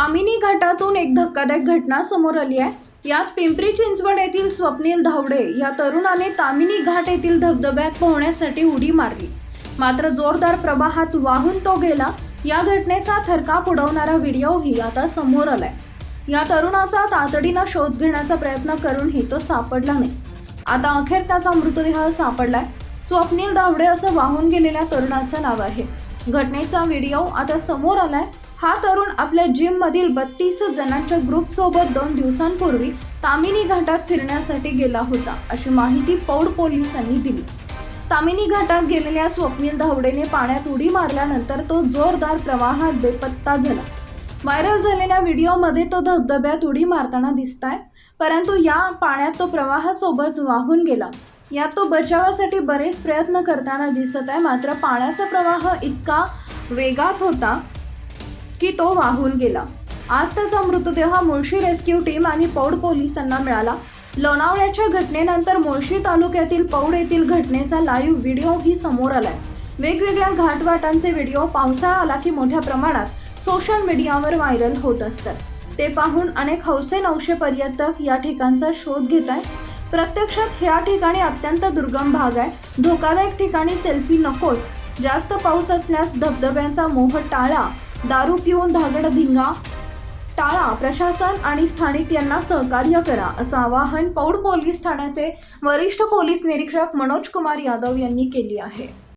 तामिनी घाटातून एक धक्कादायक घटना समोर आली आहे. यात पिंपरी चिंचवड येथील स्वप्नील धावडे या तरुणाने तामिनी घाट येथील धबधब्यात पोहण्यासाठी उडी मारली. मात्र जोरदार प्रवाहात वाहून तो गेला. या घटनेचा थरकाप उडवणारा व्हिडिओही आता समोर आलाय. या तरुणाचा तातडीनं शोध घेण्याचा प्रयत्न करूनही तो सापडला नाही. आता अखेर त्याचा मृतदेह सापडलाय. स्वप्नील धावडे असं वाहून गेलेल्या तरुणाचं नाव आहे. घटनेचा व्हिडिओ आता समोर आलाय. हा तरुण आपल्या जिम मधील बत्तीस जणांच्या ग्रुप सोबत दोन दिवसांपूर्वी तामिनी घाटात फिरण्यासाठी गेला होता अशी माहिती पौड पोलिसांनी दिली. तामिनी घाटात गेलेल्या स्वप्नील धावडेने पाण्यात उडी मारल्यानंतर तो जोरदार प्रवाहात बेपत्ता झाला. व्हायरल झालेल्या व्हिडिओमध्ये तो धबधब्यात उडी मारताना दिसताय परंतु या पाण्यात तो प्रवाहासोबत वाहून गेला. यात तो बचावासाठी बरेच प्रयत्न करताना दिसत आहे मात्र पाण्याचा प्रवाह इतका वेगात होता की तो वाहून गेला. आज त्याचा मृतदेह मुळशी रेस्क्यू टीम आणि पौड पोलिसांना मिळाला. लोणावळ्याच्या घटनेनंतर मुळशी तालुक्यातील पौड येथील घटनेचा लाईव्ह व्हिडिओही समोर आलाय. वेगवेगळ्या घाटवाटांचे व्हिडिओ पावसाळा आला की मोठ्या प्रमाणात सोशल मीडियावर व्हायरल होत असतात. ते पाहून अनेक हौसे नऊशे पर्यटक या ठिकाणचा शोध घेत आहेत प्रत्यक्षात ह्या ठिकाणी अत्यंत दुर्गम भाग आहे. धोकादायक ठिकाणी सेल्फी नकोच. जास्त पाऊस असल्यास धबधब्यांचा मोह टाळा. दारू पिऊन धागड धिंगा. टाळा प्रशासन आणि स्थानिक यांना सहकार्य करा असं आवाहन पौड पोलीस ठाण्याचे वरिष्ठ पोलीस निरीक्षक मनोज कुमार यादव यांनी केली आहे.